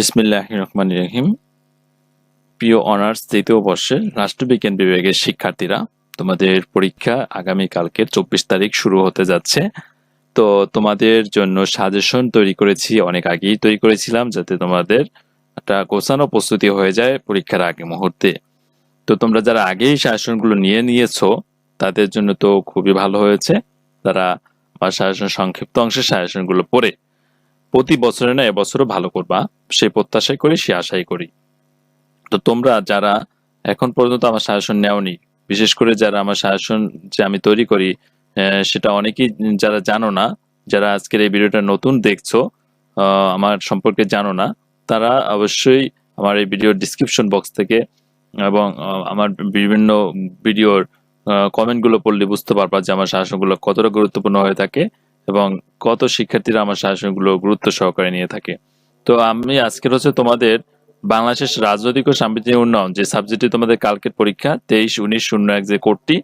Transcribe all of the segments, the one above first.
বিসমিল্লাহ প্রিয় অনার্স দ্বিতীয় বর্ষের রাষ্ট্রবিজ্ঞান বিভাগের শিক্ষার্থীরা, তোমাদের পরীক্ষা আগামী কালকের চব্বিশ তারিখ শুরু হতে যাচ্ছে। তো তোমাদের জন্য সাজেশন তৈরি করেছি, অনেক আগেই তৈরি করেছিলাম, যাতে তোমাদের একটা গোছানো প্রস্তুতি হয়ে যায় পরীক্ষার আগে মুহূর্তে। তো তোমরা যারা আগেই সাজেশনগুলো নিয়ে নিয়েছো, তাদের জন্য তো খুবই ভালো হয়েছে। তারা আমার সাজেশন সংক্ষিপ্ত অংশের সাজেশনগুলো পড়ে প্রতি বছরে না এবছরও ভালো করবা। সে প্রত্যাশাই করি, সে আশাই করি। তো তোমরা যারা এখন পর্যন্ত আমার শাসন নেওনি, বিশেষ করে যারা আমার শাসন যে আমি তৈরি করি সেটা অনেকেই যারা জানো না, যারা আজকের এই ভিডিওটা নতুন দেখছ আমার সম্পর্কে জানো না, তারা অবশ্যই আমার এই ভিডিওর ডিসক্রিপশন বক্স থেকে এবং আমার বিভিন্ন ভিডিওর কমেন্টগুলো পড়লে বুঝতে পারবা যে আমার শাসনগুলো কতটা গুরুত্বপূর্ণ হয়ে থাকে। এবং কত শিক্ষার্থীরা আমার সাজেশনগুলো গুরুত্ব সহকারে নিয়ে থাকে। তো আমি আজকের হচ্ছে তোমাদের বাংলাদেশের রাজনৈতিক ও সাংবিধানিক উন্নয়ন যে সাবজেক্টে তোমাদের কালকের পরীক্ষা, তেইশ, উনিশ, শূন্য এক যে কোডটি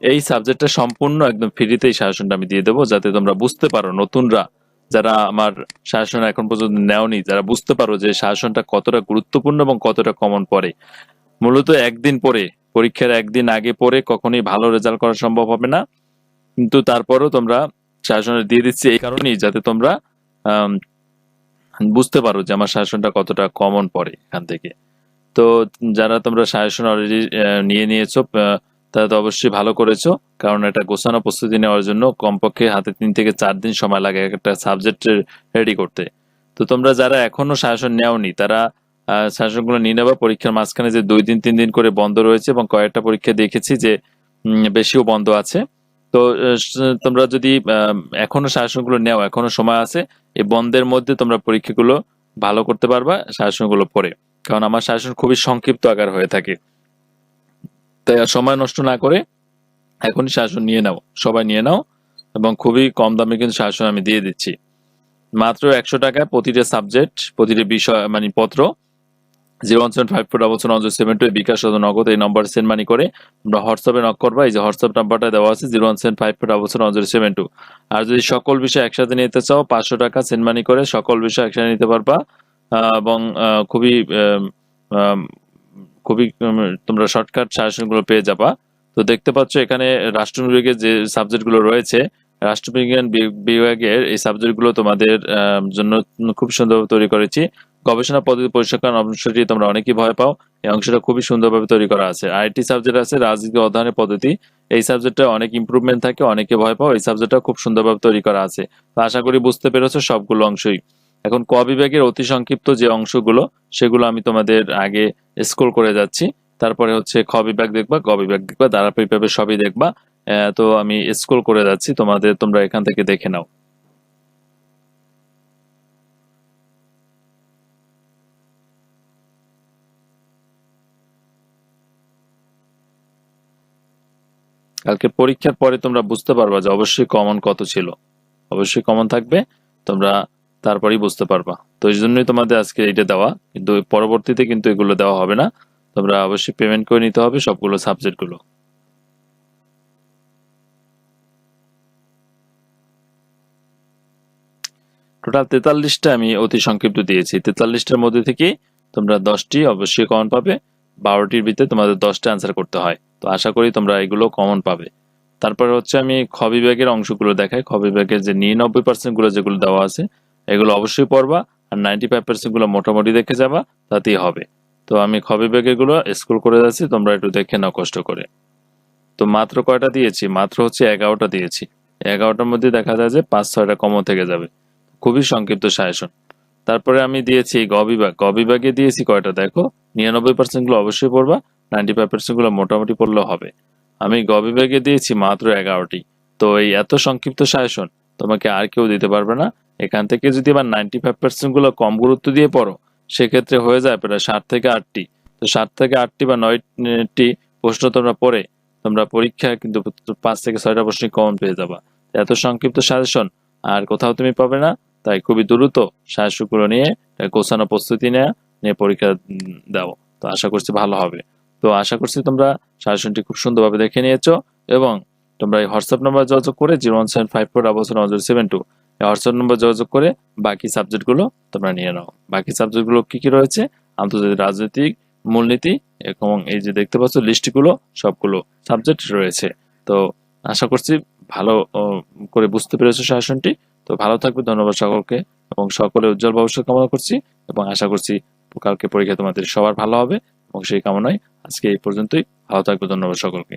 এই সাবজেক্টটা সম্পূর্ণ একদম ফ্রিতে এই শাসনটা আমি দিয়ে দেবো, যাতে তোমরা বুঝতে পারো নতুনরা, যারা আমার শাসন এখন পর্যন্ত নেওনি, যারা বুঝতে পারো যে শাসনটা কতটা গুরুত্বপূর্ণ এবং কতটা কমন পড়ে। মূলত একদিন পরে, পরীক্ষার একদিন আগে পরে কখনোই ভালো রেজাল্ট করা সম্ভব হবে না। কিন্তু তারপরও তোমরা শাসনটা দিয়ে দিচ্ছি এই কারণেই যাতে তোমরা বুঝতে পারো যে আমার শাসনটা কতটা কমন পড়ে এখান থেকে। তো যারা তোমরা শাসন অলরেডি নিয়ে নিয়েছো তারা তো অবশ্যই ভালো করেছ, কারণ এটা গোছানো প্রস্তুতি নেওয়ার জন্য কমপক্ষে হাতে তিন থেকে চার দিন সময় লাগে একটা সাবজেক্ট রেডি করতে। তো তোমরা যারা এখনও শাসন নেওনি, তারা শাসনগুলো নিয়ে নেবা পরীক্ষার মাঝখানে যে দুই দিন, তিন দিন করে বন্ধ রয়েছে এবং কয়েকটা পরীক্ষা দেখেছি যে বেশিও বন্ধ আছে। তো তোমরা যদি এখনও শাসনগুলো নেও, এখনও সময় আছে, এই বন্ধের মধ্যে তোমরা পরীক্ষাগুলো ভালো করতে পারবা, শাসনগুলো পরে। কারণ আমার শাসন খুবই সংক্ষিপ্ত আকার হয়ে থাকে। তাই সময় নষ্ট না করে এখনই শাসন নিয়ে নাও, সবাই নিয়ে নাও, এবং খুবই কম দামে কিন্তু শাসন আমি দিয়ে দিচ্ছি। মাত্র একশো টাকায় প্রতিটা সাবজেক্ট প্রতিটা বিষয় মানে পত্র zero one seven five four double seven one seven two bKash Nagad এই নম্বর সেন্ড মানি করে তোমরা হোয়াটসঅ্যাপে নক করবা। এই যে হোয়াটসঅ্যাপ নাম্বারটা দেওয়া আছে zero one seven five four double seven one seven two. আর যদি সকল বিষয় একসাথে নিতে চাও, পাঁচশো টাকা সেন্ড মানি করে সকল বিষয় একসাথে নিতে পারবা। এবং খুবই খুবই তোমরা শর্টকাট সাজেশনগুলো পেয়ে যাবা। তো দেখতে পাচ্ছ এখানে রাষ্ট্র বিভাগের যে সাবজেক্টগুলো রয়েছে, রাষ্ট্রবিজ্ঞান বিভাগের এই সাবজেক্টগুলো তোমাদের জন্য খুব সুন্দরভাবে তৈরি করেছি। গবেষণা পদ্ধতি পরিসংখ্যান অংশটি তোমরা অনেকেই ভয় পাও। এই অংশটা খুবই সুন্দরভাবে তৈরি করা আছে। আইটি সাবজেক্ট আছে রাজনীতি অধ্যয়নের পদ্ধতি। এই সাবজেক্টটা অনেক ইমপ্রুভমেন্ট থাকে, অনেকে ভয় পাও। এই সাবজেক্টটা খুব সুন্দরভাবে তৈরি করা আছে। আশা করি বুঝতে পেরেছ সবগুলো অংশই। এখন ক বিভাগের অতি সংক্ষিপ্ত যে অংশগুলো, সেগুলো আমি তোমাদের আগে স্ক্রল করে যাচ্ছি। তারপরে হচ্ছে খ বিভাগ দেখবা, গ বিভাগ দেখবা, ধারাবাহিকভাবে সবই দেখবা। তো আমি স্ক্রল করে যাচ্ছি। তোমাদের, তোমরা এখান থেকে দেখে নাও। কালকে পরীক্ষার পরে তোমরা বুঝতে পারবা যে অবশ্যই কমন কত ছিল। অবশ্যই কমন থাকবে, তোমরা তারপরেই বুঝতে পারবা। তো এই জন্যই তোমাদের আজকে এটা দেওয়া, কিন্তু পরবর্তীতে কিন্তু এগুলো দেওয়া হবে না। তোমরা অবশ্যই পেমেন্ট করে নিতে হবে সবগুলো সাবজেক্টগুলো টোটাল তেতাল্লিশটা আমি অতি সংক্ষিপ্ত দিয়েছি। তেতাল্লিশটার মধ্যে থেকে তোমরা দশটি অবশ্যই কমন পাবে। বারোটির ভিতরে তোমাদের দশটা অ্যান্সার করতে হয়। তো আশা করি তোমরা এগুলো কমন পাবে। তারপরে হচ্ছে আমি খ বিভাগের অংশগুলো দেখাই। খ বিভাগের যে নিরানব্বই পার্সেন্টগুলো যেগুলো দেওয়া আছে, এগুলো অবশ্যই পড়বা আর নাইনটি ফাইভ পার্সেন্টগুলো মোটামুটি দেখে যাবা, তাতেই হবে। তো আমি খ বিভাগেরগুলো স্কুল করে যাচ্ছি, তোমরা একটু দেখে নাও কষ্ট করে। তো মাত্র কয়টা দিয়েছি? মাত্র হচ্ছে এগারোটা দিয়েছি। এগারোটার মধ্যে দেখা যায় যে পাঁচ ছয়টা কমও থেকে যাবে। খুবই সংক্ষিপ্ত সাজেশন। তারপরে আমি দিয়েছি গ বিভাগ। গ বিভাগে দিয়েছি কয়টা দেখো? নিরানব্বই পার্সেন্টগুলো অবশ্যই পড়বা নাইনটি ফাইভ পার্সেন্টগুলো মোটামুটি পড়লেও হবে। আমি গ বিভাগে দিয়েছি মাত্র এগারোটি। তো এই এত সংক্ষিপ্ত সাজেশন তোমাকে আর কেউ দিতে পারবে না। এখান থেকে যদি আবার নাইনটি ফাইভ পার্সেন্টগুলো কম গুরুত্ব দিয়ে পড়ো, সেক্ষেত্রে হয়ে যায় প্রায় ষাট থেকে আটটি। তো ষাট থেকে আটটি বা নয়টি প্রশ্ন তোমরা পড়ে, তোমরা পরীক্ষায় কিন্তু পাঁচ থেকে ছয়টা প্রশ্ন কমন পেয়ে যাবা। এত সংক্ষিপ্ত সাজেশন আর কোথাও তুমি পাবে না। তাই খুবই দ্রুত সাজেশনগুলো নিয়ে একটা গোছানো প্রস্তুতি নেওয়া নিয়ে পরীক্ষা দাও। তো আশা করছি ভালো হবে। তো আশা করছি তোমরা সাজেশনটি খুব সুন্দরভাবে দেখে নিয়েছো এবং তোমরা এই হোয়াটসঅ্যাপ নাম্বার যোগাযোগ করে zero one seven five four double seven zero seven two এই হোয়াটসঅ্যাপ নম্বর যোগাযোগ করে বাকি সাবজেক্টগুলো তোমরা নিয়ে নাও। বাকি সাবজেক্টগুলো কি কি রয়েছে? আন্তর্জাতিক রাজনৈতিক, মূলনীতি এবং এই যে দেখতে পাচ্ছ লিস্টগুলো, সবগুলো সাবজেক্ট রয়েছে। তো আশা করছি ভালো করে বুঝতে পেরেছ শাসনটি তো ভালো থাকবে ধন্যবাদ সকলকে, এবং সকলে উজ্জ্বল ভবিষ্যৎ কামনা করছি, এবং আশা করছি কালকে পরীক্ষা তোমাদের সবার ভালো হবে, এবং সেই কামনায় আজকে এই পর্যন্তই। ভালো থাকবে ধন্যবাদ সকলকে।